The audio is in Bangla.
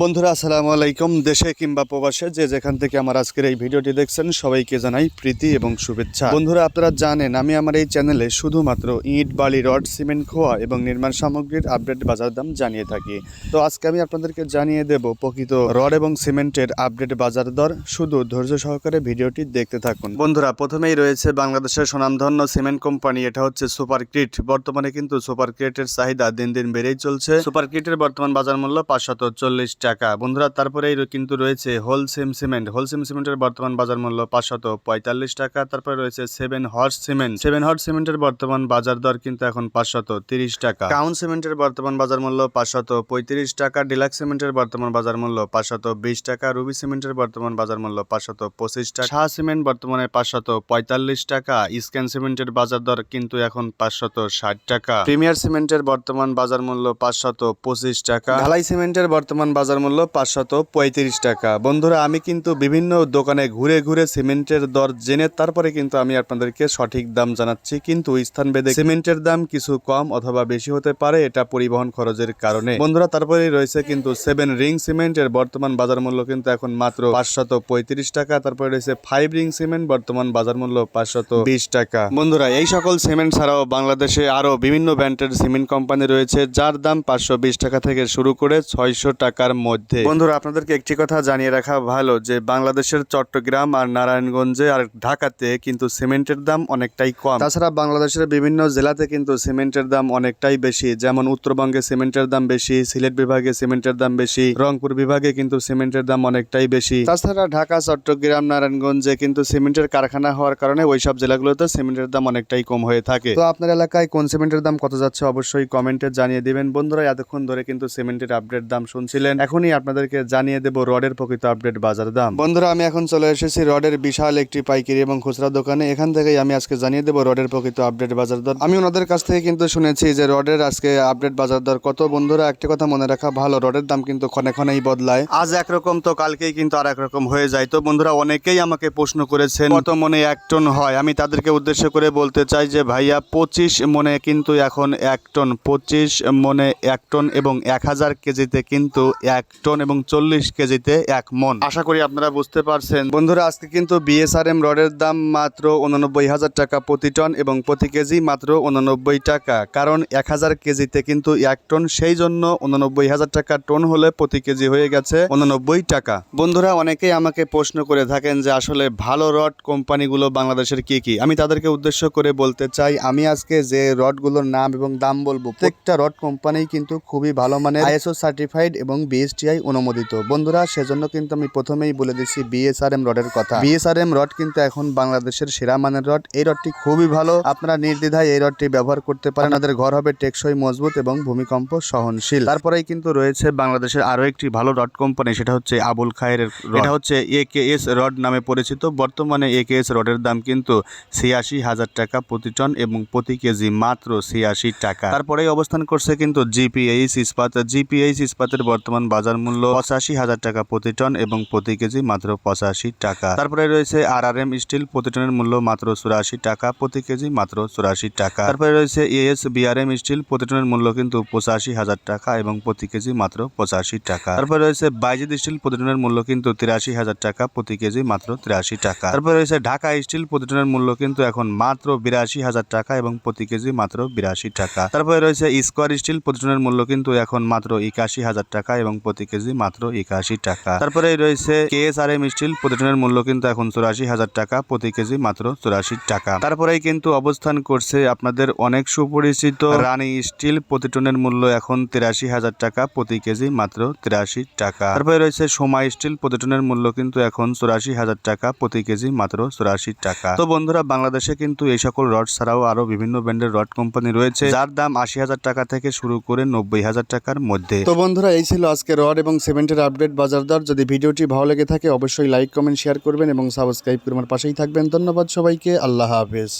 বন্ধুরা, আসসালামু আলাইকুম। দেশে কিংবা প্রবাসে যে যেখান থেকে আমার আজকের এই ভিডিওটি দেখছেন, সবাইকে জানাই প্রীতি এবং শুভেচ্ছা। বন্ধুরা, আপনারা জানেন, আমি আমার এই চ্যানেলে শুধুমাত্র ইট, বালি, রড, সিমেন্ট, খোয়া এবং নির্মাণ সামগ্রীর আপডেট বাজার দাম জানিয়ে থাকি। তো আজকে আমি আপনাদেরকে জানিয়ে দেব, প্রকৃত রড এবং সিমেন্টের আপডেট বাজার দর। শুধু ধৈর্য সহকারে ভিডিওটি দেখতে থাকুন। বন্ধুরা, প্রথমেই রয়েছে বাংলাদেশের সুনামধন্য সিমেন্ট কোম্পানি। এটা হচ্ছে সুপার ক্রিট বর্তমানে কিন্তু সুপার ক্রিটের চাহিদা দিন দিন বেড়েই চলছে। সুপার ক্রিটের বর্তমান বাজার মূল্য পাঁচশত চল্লিশ টাকা। বন্ধুরা তারপরেই কিন্তু রয়েছে হোলসেম সিমেন্ট হোলসেম সিমেন্টের বর্তমান বাজার মূল্য পাঁচশত পঁয়তাল্লিশ টাকা, তারপরে রয়েছে seven horse cement seven horse সিমেন্টের বর্তমান বাজার দর কিন্তু এখন পাঁচশত তিরিশ টাকা। কাউন সিমেন্টের বর্তমান বাজার মূল্য পাঁচশত পঁয়ত্রিশ টাকা। ডিলাক্স সিমেন্টের বর্তমান বাজার মূল্য পাঁচশত বিশ টাকা। রুবি সিমেন্টের বর্তমান বাজার মূল্য পাঁচশত পঁচিশ টাকা। শাহ সিমেন্ট বর্তমানে পাঁচশত পঁয়তাল্লিশ টাকা। স্ক্যান সিমেন্টের বাজার দর কিন্তু এখন পাঁচশত ষাট টাকা। প্রিমিয়ার সিমেন্টের বর্তমান বাজার মূল্য পাঁচশত পঁচিশ টাকা। ঢালাই সিমেন্টের বর্তমান বাজার মূল্য পাঁচশত পঁয়ত্রিশ টাকা। বন্ধুরা, আমি কিন্তু বিভিন্ন দোকানে ঘুরে ঘুরে সিমেন্টের দর জেনে তারপরে কিন্তু আমি আপনাদেরকে সঠিক দাম জানাচ্ছি। কিন্তু স্থান স্থানভেদে সিমেন্টের দাম কিছু কম অথবা বেশি হতে পারে, এটা পরিবহন খরচের কারণে। বন্ধুরা তারপরে রয়েছে কিন্তু সেভেন রিং সিমেন্টের বর্তমান বাজার মূল্য কিন্তু এখন মাত্র পাঁচশত পঁয়ত্রিশ টাকা। তারপরে রয়েছে ফাইভ রিং সিমেন্ট, বর্তমান বাজার মূল্য পাঁচশত বিশ টাকা। বন্ধুরা, এই সকল সিমেন্ট ছাড়াও বাংলাদেশে আরও বিভিন্ন ব্র্যান্ডের সিমেন্ট কোম্পানি রয়েছে, যার দাম পাঁচশো বিশ টাকা থেকে শুরু করে ছয়শো টাকার মধ্যে। বন্ধুরা, আপনাদেরকে একটি কথা জানিয়ে রাখা ভালো যে, বাংলাদেশের চট্টগ্রাম আর নারায়ণগঞ্জে আর ঢাকাতে কিন্তু সিমেন্টের দাম অনেকটাই কম। তাছাড়া বাংলাদেশের বিভিন্ন জেলাতে কিন্তু সিমেন্টের দাম অনেকটাই বেশি। যেমন উত্তরবঙ্গে সিমেন্টের দাম বেশি, সিলেট বিভাগে সিমেন্টের দাম বেশি, রংপুর বিভাগে কিন্তু সিমেন্টের দাম অনেকটাই বেশি। তাছাড়া ঢাকা, চট্টগ্রাম, নারায়ণগঞ্জে কিন্তু সিমেন্টের কারখানা হওয়ার কারণে ওইসব জেলাগুলোতে সিমেন্টের দাম অনেকটাই কম হয়ে থাকে। তো আপনার এলাকায় কোন সিমেন্টের দাম কত যাচ্ছে অবশ্যই কমেন্টে জানিয়ে দিবেন। বন্ধুরা, এতক্ষণ ধরে কিন্তু সিমেন্টের আপডেট দাম শুনছিলেন। এখনই আপনাদেরকে জানিয়ে দেব রডের প্রকৃত আপডেট বাজার দাম। বন্ধুরা, আমি এখন চলে এসেছি রডের বিশাল একটি পাইকারি এবং খুচরা দোকানে। এখান থেকেই আমি আজকে জানিয়ে দেব রডের প্রকৃত আপডেট বাজার দর। আমি ওনাদের কাছ থেকে কিন্তু শুনেছি যে রডের আজকে আপডেট বাজার দর কত। বন্ধুরা, একটা কথা মনে রাখা, ভালো রডের দাম কিন্তু ক্ষণে ক্ষণেই বদলায়। আজ একরকম তো, কালকেই কিন্তু আর একরকম হয়ে যায়। তো বন্ধুরা, অনেকেই আমাকে প্রশ্ন করেছেন, কত মনে এক টন হয়? আমি তাদেরকে উদ্দেশ্য করে বলতে চাই যে, ভাইয়া, পঁচিশ মনে কিন্তু এখন এক টন, পঁচিশ মনে এক টন এবং এক হাজার কেজিতে কিন্তু এক টন এবং চল্লিশ কেজিতে এক মন। আশা করি আপনারা বুঝতে পারছেন। বন্ধুরা আজকে কিন্তু বিএসআরএম রডের দাম মাত্র উননব্বই হাজার টাকা প্রতি টন এবং প্রতি কেজি মাত্র উননব্বই টাকা। কারণ এক হাজার কেজিতে কিন্তু এক টন সেই জন্য উননব্বই হাজার টাকা টন হলে প্রতি কেজি হয়ে গেছে উননব্বই টাকা। বন্ধুরা অনেকেই আমাকে প্রশ্ন করে থাকেন যে আসলে ভালো রড কোম্পানিগুলো বাংলাদেশের কি কি? আমি তাদেরকে উদ্দেশ্য করে বলতে চাই আমি আজকে যে রডগুলোর নাম এবং দাম বলব প্রত্যেকটা রড কোম্পানি কিন্তু খুবই ভালো মানের আইএসও সার্টিফাইড এবং বিএসটিআই অনুমোদিত। বন্ধুরা সেজন্য কিন্তু আমি প্রথমেই বলে দিচ্ছি বিএসআরএম রডের কথা। বিএসআরএম রড কিন্তু এখন বাংলাদেশের সেরা মানের রড। এই রডটি খুবই ভালো। আপনারা নির্দ্বিধায় এই রডটি ব্যবহার করতে পারেন। আপনাদের ঘর হবে টেকসই মজবুত এবং ভূমিকম্প সহনশীল। তারপরেই কিন্তু রয়েছে বাংলাদেশের আরও একটি ভালো রড কোম্পানি সেটা হচ্ছে আবুল খায়ের এটা হচ্ছে এ কে এস রড নামে পরিচিত। বর্তমানে এ কে এস রডের দাম কিন্তু ছিয়াশি হাজার টাকা প্রতি টন এবং প্রতি কেজি মাত্র ছিয়াশি টাকা। তারপরেই অবস্থান করছে কিন্তু জিপিএইচ ইস্পাত জিপিএইচ ইস্পাতের বর্তমান বাজার মূল্য পঁচাশি হাজার টাকা প্রতি টন এবং প্রতি কেজি মাত্র পঁচাশি টাকা। তারপরে রয়েছে আর আর এম স্টিল প্রতি টনের মূল্য মাত্র চুরাশি টাকা, প্রতি কেজি মাত্র চুরাশি টাকা। তারপরে রয়েছে এএস বিআরএম স্টিল প্রতি টনের মূল্য কিন্তু পঁচাশি হাজার টাকা এবং প্রতি কেজি মাত্র পঁচাশি টাকা। তারপরে রয়েছে বাইজিদ স্টিল প্রতি টনের মূল্য কিন্তু তিরাশি হাজার টাকা, প্রতি কেজি মাত্র তিরাশি টাকা। তারপরে রয়েছে ঢাকা স্টিল প্রতি টনের মূল্য কিন্তু এখন মাত্র বিরাশি হাজার টাকা এবং প্রতি কেজি মাত্র বিরাশি টাকা। তারপরে রয়েছে স্কোয়ার স্টিল প্রতি টনের মূল্য কিন্তু এখন মাত্র একাশি হাজার টাকা এবং প্রতি কেজি মাত্র একাশি টাকা। তারপরে রয়েছে K S R M steel প্রতি টনের মূল্য কিন্তু এখন চুরাশি হাজার টাকা, প্রতি কেজি মাত্র চুরাশি টাকা। তারপরেই কিন্তু অবস্থান করছে আপনাদের অনেক সুপরিচিত রানী স্টিল প্রতি টনের মূল্য এখন তিরাশি হাজার টাকা, প্রতি কেজি মাত্র তিরাশি টাকা। তারপরে রয়েছে সোমা স্টিল প্রতি টনের মূল্য কিন্তু এখন চুরাশি হাজার টাকা, প্রতি কেজি মাত্র চুরাশি টাকা। তো বন্ধুরা, বাংলাদেশে কিন্তু এই সকল রড ছাড়াও আরও বিভিন্ন ব্র্যান্ডের রড কোম্পানি রয়েছে, যার দাম আশি হাজার টাকা থেকে শুরু করে নব্বই হাজার টাকার মধ্যে। তো বন্ধুরা, এই ছিল আজকে রড এবং সিমেন্টের আপডেট বাজার দর। যদি ভিডিওটি ভালো লেগে থাকে, অবশ্যই লাইক কমেন্ট শেয়ার করবেন এবং সাবস্ক্রাইব করে আমার পাশেই থাকবেন। ধন্যবাদ সবাইকে। আল্লাহ হাফেজ।